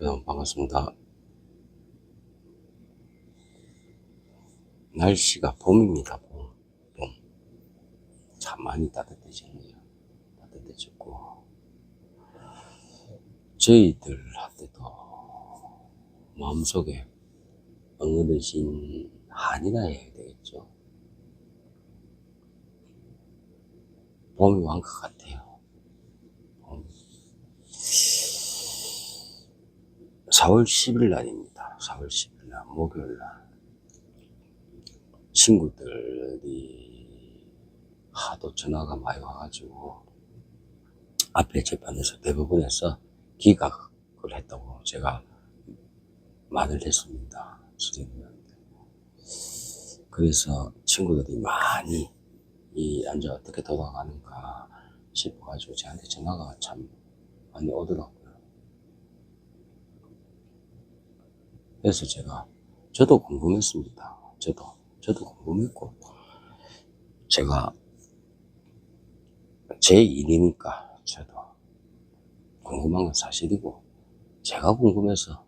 여러분 반갑습니다. 날씨가 봄입니다. 봄. 봄. 참 많이 따뜻해졌네요. 따뜻해졌고 저희들한테도 마음속에 엉어르신 한이나 해야 되겠죠. 봄이 완것 같아요. 봄. 4월 10일 날입니다. 4월 10일 날, 목요일 날. 친구들이 하도 전화가 많이 와가지고, 앞에 재판에서 대법원에서 기각을 했다고 제가 말을 했습니다. 그래서 친구들이 많이 이 안자 어떻게 돌아가는가 싶어가지고 저한테 전화가 참 많이 오더라고요. 그래서 제가 저도 궁금했습니다. 저도 저도 궁금했고 제가 제 일이니까 저도 궁금한 건 사실이고 제가 궁금해서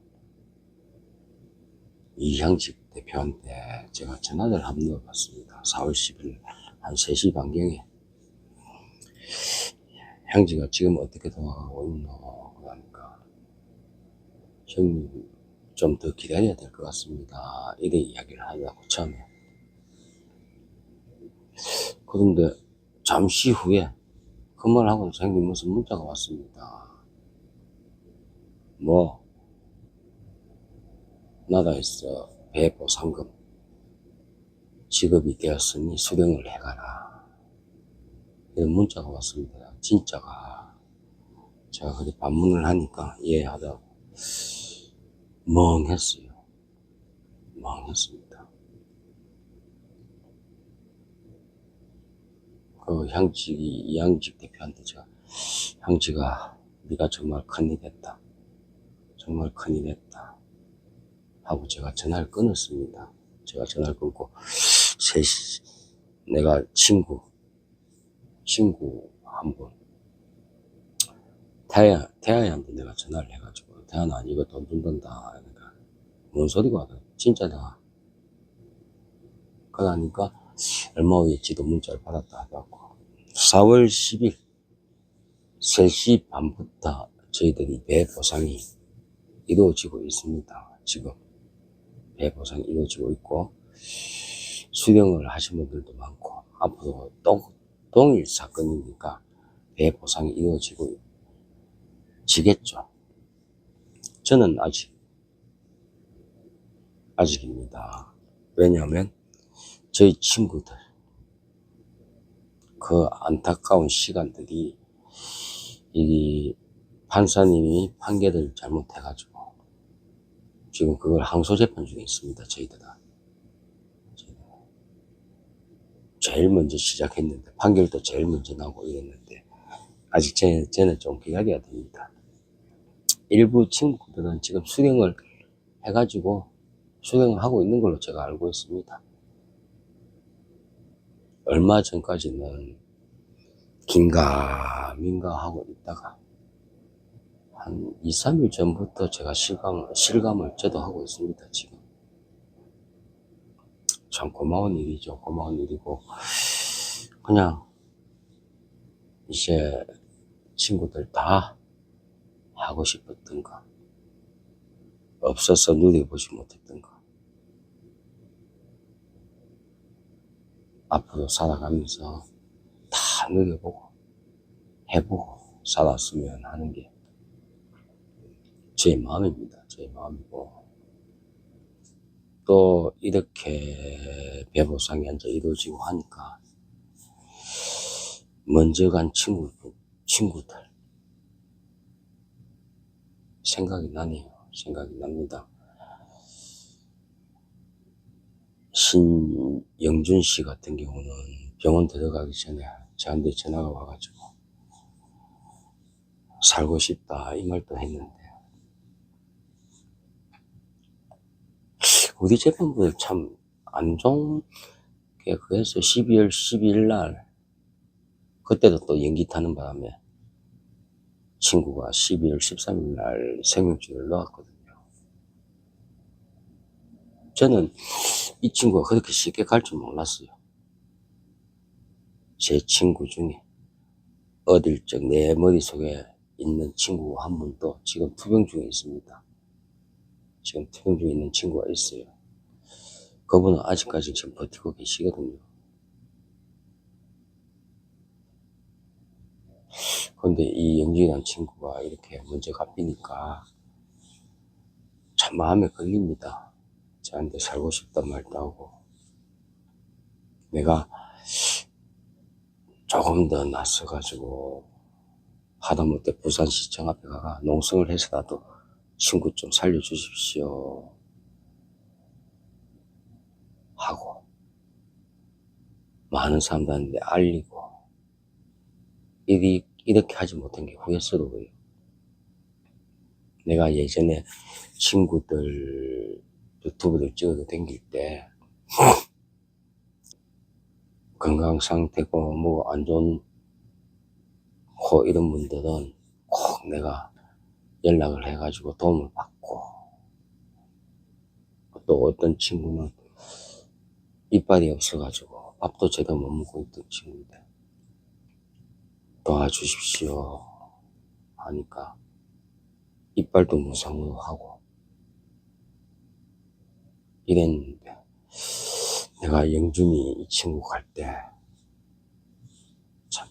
이향직 대표한테 제가 전화를 한번 넣어봤습니다. 4월 10일 한 3시 반경에 향지가 지금 어떻게 돌아가고 있노 그러니까 형님 좀 더 기다려야 될 것 같습니다. 이래 이야기를 하려고 처음에. 그런데 잠시 후에 그 말하고 생긴 무슨 문자가 왔습니다. 뭐, 나라에서 배보 상금 지급이 되었으니 수령을 해가라. 이런 문자가 왔습니다. 진짜가. 제가 그렇게 반문을 하니까 이해하다고. 멍했어요. 멍했습니다. 그 향직이 이양직 대표한테 제가 향지가 네가 정말 큰일 했다. 정말 큰일 했다. 하고 제가 전화를 끊었습니다. 제가 전화를 끊고 셋이 내가 친구 친구 한 분 태아 태아한테 내가 전화를 해가지고 태아나 이거 돈 준단다. 그러니까 뭔 소리고 하더라. 진짜다. 그러니까 얼마 후에 지도 문자를 받았다 하더라고. 4월 10일 3시 반부터 저희들이 배 보상이 이루어지고 있습니다. 지금 배 보상이 이루어지고 있고 수령을 하신 분들도 많고 앞으로 동, 동일 사건이니까 배 보상이 이루어지고 지겠죠. 저는 아직 아직입니다. 왜냐하면 저희 친구들 그 안타까운 시간들이 이 판사님이 판결을 잘못해가지고 지금 그걸 항소 재판 중에 있습니다. 저희들은 제일 먼저 시작했는데 판결도 제일 먼저 나고 이랬는데 아직 제, 쟤는 좀 기다려야 됩니다. 일부 친구들은 지금 수령을 해가지고 수령을 하고 있는 걸로 제가 알고 있습니다. 얼마 전까지는 긴가민가 하고 있다가 한 2, 3일 전부터 제가 실감, 실감을 저도 하고 있습니다, 지금. 참 고마운 일이죠. 고마운 일이고. 그냥, 이제 친구들 다 하고 싶었던 거. 없어서 누려보지 못했던 거. 앞으로 살아가면서 다 누려보고, 해보고, 살았으면 하는 게 제 마음입니다. 제 마음이고. 또 이렇게 배보상이 앉아 이루어지고 하니까 먼저 간 친구, 친구들 생각이 나네요. 생각이 납니다. 신영준 씨 같은 경우는 병원 들어가기 전에 저한테 전화가 와가지고 살고 싶다 이 말도 했는데 우리 재판부에 참 안 좋은 게 그래서 12월 12일 날 그때도 또 연기 타는 바람에 친구가 12월 13일 날 생명줄을 넣었거든요. 저는 이 친구가 그렇게 쉽게 갈 줄 몰랐어요. 제 친구 중에 어딜 적내 머릿속에 있는 친구 한 분도 지금 투병 중에 있습니다. 지금 투병 중에 있는 친구가 있어요. 그분은 아직까지 지금 버티고 계시거든요. 근데 이 영진이라는 친구가 이렇게 먼저 갚이니까 참 마음에 걸립니다. 저한테 살고 싶단 말도 하고 내가 조금 더 낯서가지고 하다못해 부산시청 앞에 가가 농성을 해서라도 친구 좀 살려주십시오 하고 많은 사람들한테 알리고 이리, 이렇게 하지 못한 게 후회스러워요. 내가 예전에 친구들 유튜브를 찍어서 댕길 때 건강 상태고 뭐 안 좋은 코 이런 분들은 꼭 내가 연락을 해가지고 도움을 받고 또 어떤 친구는 이빨이 없어가지고 밥도 제대로 못 먹고 있던 친구인데 도와주십시오. 하니까 이빨도 무상으로 하고. 이랬는데 내가 영준이 이 친구 갈 때 참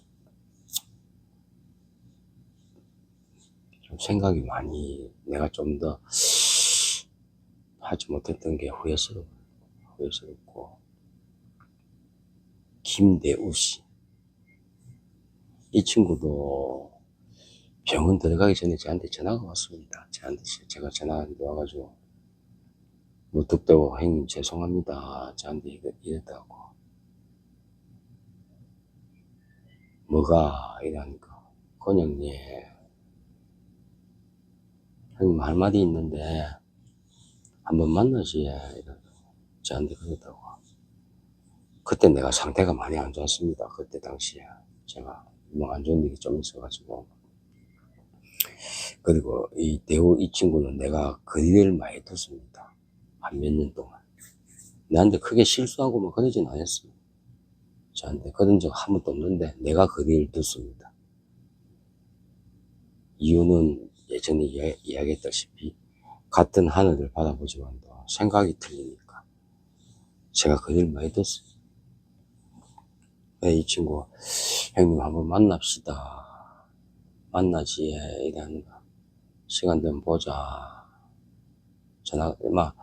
좀 생각이 많이 내가 좀 더 하지 못했던 게 후회스러워 후회스럽고. 김대우 씨 이 친구도 병원 들어가기 전에 저한테 전화가 왔습니다. 저한테 제가 전화가 와가지고 무턱대고 형님 죄송합니다. 저한테 이랬다고 뭐가 이러니까 권영님 형님 할 말이 있는데 한번 만나지 이러고 저한테 그랬다고 그때 내가 상태가 많이 안 좋았습니다. 그때 당시에 제가 뭐 안 좋은 일이 좀 있어가지고 그리고 이 대우 이 친구는 내가 거리를 많이 뒀습니다. 한 몇 년 동안 나한테 크게 실수하고 뭐 그러진 않았어요. 저한테 그런 적 한 번도 없는데 내가 거리를 뒀습니다. 이유는 예전에 이야, 이야기했다시피 같은 하늘을 바라보지만도 생각이 틀리니까 제가 거리를 많이 뒀어요. 네, 이 친구 형님 한번 만납시다. 만나지 이러는 거. 시간 되면 보자. 전화 막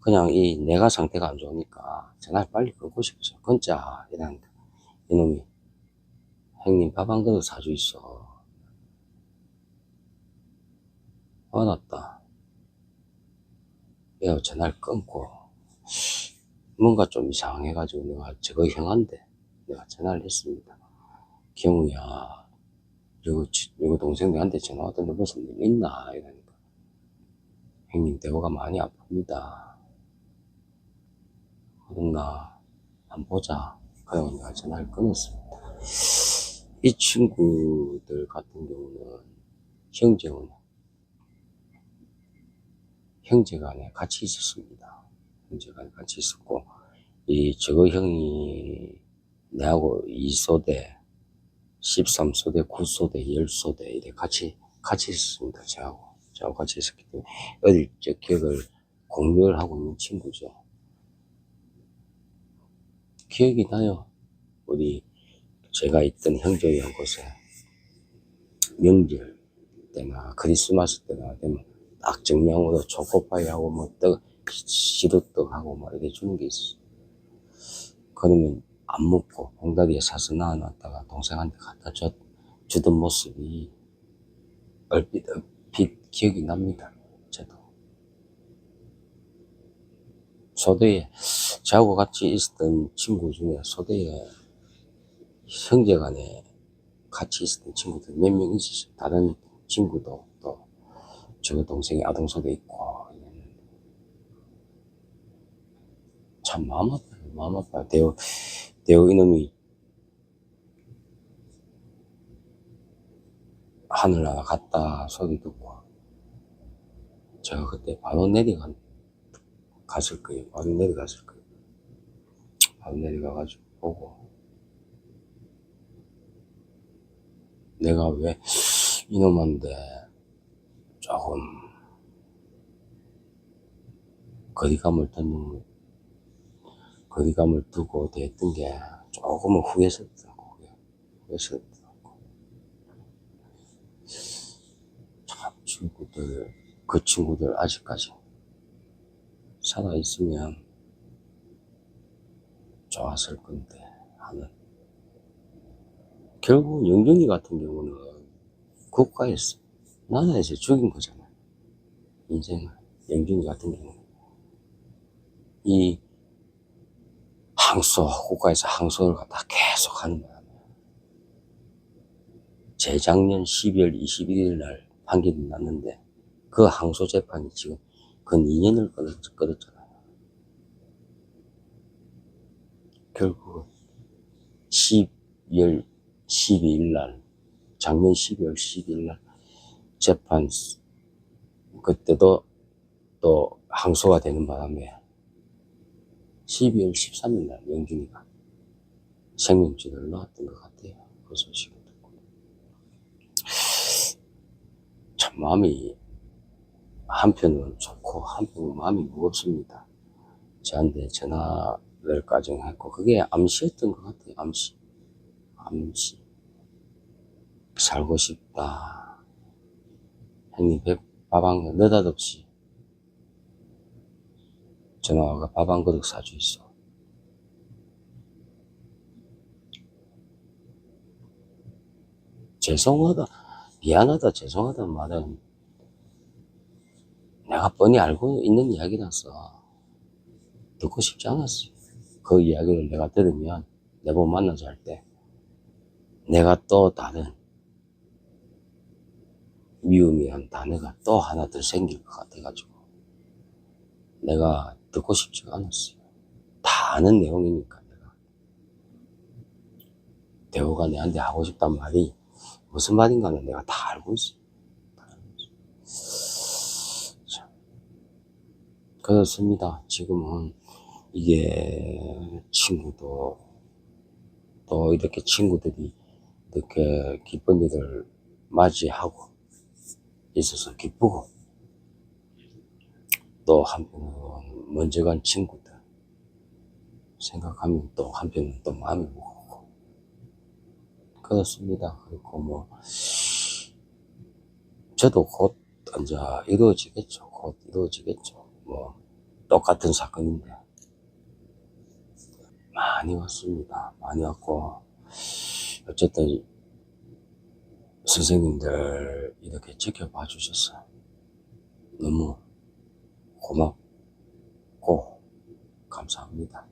그냥 이 내가 상태가 안 좋으니까 전화를 빨리 끊고 싶어서 끊자 이러는 거. 이놈이 형님 밥 한 그릇 사주 있어. 화났다. 내가 전화를 끊고 뭔가 좀 이상해가지고 내가 저거 형한테 내가 전화를 했습니다. 경우야, 이거, 동생 내한테 전화 왔던데 무슨 일 있나? 이러니까. 형님, 대우가 많이 아픕니다. 그랬나? 안 보자. 그래서 내가 전화를 끊었습니다. 이 친구들 같은 경우는 형제는 형제 간에 같이 있었습니다. 형제 간에 같이 있었고, 이 저거 형이 내하고 2소대, 13소대, 9소대, 10소대 이렇게 같이 같이 있었습니다. 저하고 저하고 같이 있었기 때문에 어릴 적 기억을 공유를 하고 있는 친구죠. 기억이 나요. 우리 제가 있던 형제의 곳에 명절 때나 크리스마스 때나 되면 딱 정량으로 초코파이하고 뭐 떡, 시루떡하고 뭐 이렇게 주는 게 있어. 그러면 안 먹고 봉다리에 사서 놔놨다가 동생한테 갖다 줬, 주던 모습이 얼핏 얼핏 기억이 납니다. 저도 소대에 저하고 같이 있었던 친구 중에 소대에 형제 간에 같이 있었던 친구들 몇 명 있었어요. 다른 친구도 또저 동생이 아동소대 있고 참 마음 아파요. 마음 아파요. 대우 이놈이 아 하늘 하나 갔다 소리 듣고 제가 그때 바로 내려가 갔을 거예요. 바로 내려갔을 거예요. 바로 내려가가지고 보고 내가 왜 이놈한테 조금 거리감을 두는 거리감을 두고 대했던 게 조금은 후회스럽더라고. 후회스럽더라고. 참 친구들 그 친구들 아직까지 살아있으면 좋았을 건데 하는. 결국 영준이 같은 경우는 국가에서 나라에서 죽인 거잖아 인생을. 영준이 같은 경우는. 이 항소 국가에서 항소를 갖다 계속 하는 거야 재작년 12월 21일 날 판결이 났는데 그 항소 재판이 지금 근 2년을 끌었, 끌었잖아요. 결국 12월 12일 날, 작년 12월 12일 날 재판, 그때도 또 항소가 되는 바람에 12월 13일 날 영준이가 생명줄을 놓았던 것 같아요. 그 소식을 듣고. 참 마음이 한편은 좋고 한편은 마음이 무겁습니다. 저한테 전화를 가정했고 그게 암시였던 것 같아요. 암시. 암시. 살고 싶다. 형님 배, 밥한 거 느닷없이 전화가 밥 한 그릇 사주 있어. 죄송하다, 미안하다, 죄송하다 말은 내가 뻔히 알고 있는 이야기라서 듣고 싶지 않았어요. 그 이야기를 내가 들으면 내보 만나서 할 때 내가 또 다른 미움이란 단어가 또 하나 더 생길 것 같아가지고 내가 듣고 싶지가 않았어요. 다 아는 내용이니까 내가 대호가 내한테 하고 싶단 말이 무슨 말인가는 내가 다 알고. 자, 그렇습니다. 지금은 이게 친구도 또 이렇게 친구들이 이렇게 기쁜 일을 맞이하고 있어서 기쁘고 또 한편으로는 먼저 간 친구들 생각하면 또 한편은 또 마음이 무겁고 그렇습니다. 그리고 뭐 저도 곧 이제 이루어지겠죠. 곧 이루어지겠죠. 뭐 똑같은 사건인데 많이 왔습니다. 많이 왔고 어쨌든 선생님들 이렇게 지켜봐 주셔서 너무 고맙고 감사합니다.